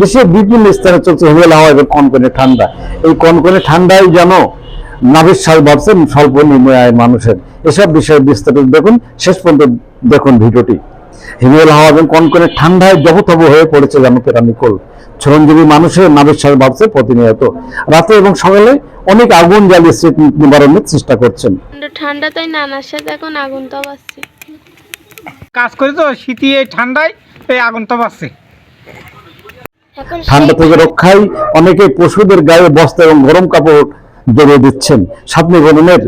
দেশের বিভিন্ন স্থানে চলছে হিমেল হাওয়া এবং কনকনে ঠান্ডা। এই কনকনে ঠান্ডায় যেন সাল ভাবছেন স্বল্প নিম্ন আয়ের মানুষের। এসব বিষয়ে বিস্তারিত দেখুন শেষ পর্যন্ত দেখুন ভিডিওটি। হিমেল হাওয়া এবং কনকনে ঠান্ডায় জবতব হয়ে পড়েছে যেন পেরামিকল শ্রমজীবী মানুষের সাল ভাবছে প্রতিনিয়ত। রাতে এবং সকালে অনেক আগুন জ্বালিয়ে শীত নিবারণের চেষ্টা করছেন। ঠান্ডা তাই নানার সাথে এখন আগুন তো কাজ করি তো শীতে এই ঠান্ডায় এই আগুন তো এখন ঠান্ডা থেকে রক্ষায় অনেকে পশুদের গায়ে বস্তা এবং গরম কাপড় জড়িয়ে দিচ্ছেন। সাত নিবারণের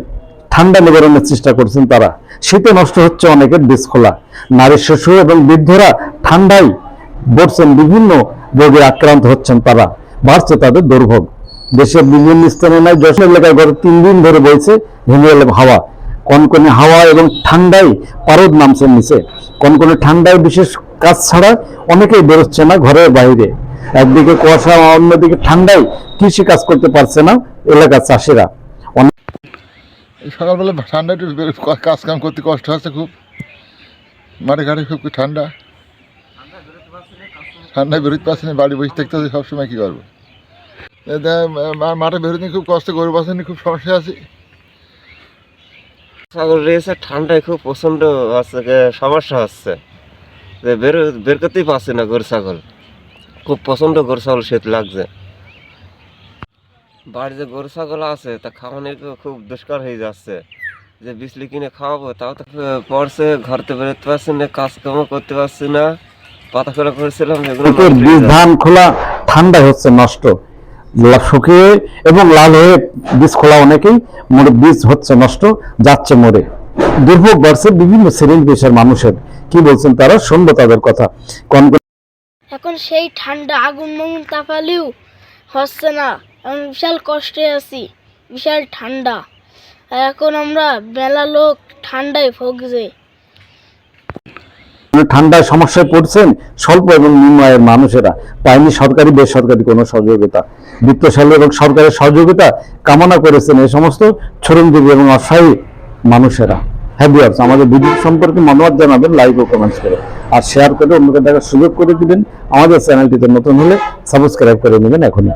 ঠান্ডা নিবারণের চেষ্টা করছেন তারা। শীতে নষ্ট হচ্ছে অনেকের বীজ খোলা। নারী, শিশু এবং বৃদ্ধরা ঠান্ডায় বসছেন বিভিন্ন রোগে আক্রান্ত হচ্ছেন তারা। বাড়ছে তাদের দুর্ভোগ। দেশের বিভিন্ন স্থানে নয় যশোর এলাকায় গত তিন দিন ধরে বইছে হিমেল হাওয়া। কনকনে হাওয়া এবং ঠান্ডায় পারদ নামছেন নিচে। কনকনে ঠান্ডায় বিশেষ কাজ ছাড়া অনেকেই বেরোচ্ছে না ঘরের বাইরে। একদিকে কুয়াশা অন্যদিকে ঠান্ডায় কৃষি কাজ করতে পারছে না এলাকার চাষিরা। সকালবেলা ঠান্ডা একটু কাজ কাম করতে কষ্ট হচ্ছে খুব। মাঠে ঘাটে খুব ঠান্ডা। ঠান্ডায় বেরোতে পারছি না বাড়ি বসে থাকতে হচ্ছে সবসময় কী করব? এ দে- মা- মাঠে বেরোতে খুব কষ্ট গরু বাঁচানি খুব সমস্যা আছে। ছাগল রয়েছে ঠান্ডায় খুব প্রচণ্ড হচ্ছে যে সমস্যা হচ্ছে। বের বের করতেই পারছি না গরু ছাগল। খুব প্রচণ্ড গরু ছাগল শীত লাগছে বাড়িতে গরু ছাগল আছে তা খাওয়ানোর খুব- খুব দুষ্কর হয়ে যাচ্ছে। যে বিজলি কিনে খাওয়াবো তাও তো পড়ছে ঘর থেকে বেরোতে পারছি না কাজকর্ম করতে পারছি না পাতা করে করেছিলাম। ধান খোলা ঠান্ডায় হচ্ছে নষ্ট। শুকিয়ে এবং লাল হয়ে বীজ খোলা অনেকেই মরে বীজ হচ্ছে নষ্ট যাচ্ছে মরে দুর্ভোগ বাড়ছে বিভিন্ন শ্রেণির দেশের মানুষের। কি বলছেন তারা? শুনব তাদের কথা। কনকনে এখন সেই ঠান্ডা আগুন মাগুন তাপালেও হচ্ছে না। আমি বিশাল কষ্টে আছি, বিশাল ঠান্ডা। আর এখন আমরা মেলা লোক ঠান্ডায় ভুগছে। ঠান্ডায় সমস্যায় পড়ছেন স্বল্প এবং নিম্ন আয়ের মানুষেরা। পায়নি সরকারি, বেসরকারি কোনো সহযোগিতা। বিত্তশালী এবং সরকারের সহযোগিতা কামনা করেছেন এই সমস্ত শ্রমজীবী এবং অসহায়ী মানুষেরা। হ্যাঁ ভিউয়ার্স আমাদের ভিডিও সম্পর্কে মতামত জানাবেন লাইক ও কমেন্টস করে। আর শেয়ার করে অন্যকে দেখার সুযোগ করে দিবেন। আমাদের চ্যানেলটিতে নতুন হলে সাবস্ক্রাইব করে নেবেন এখনই।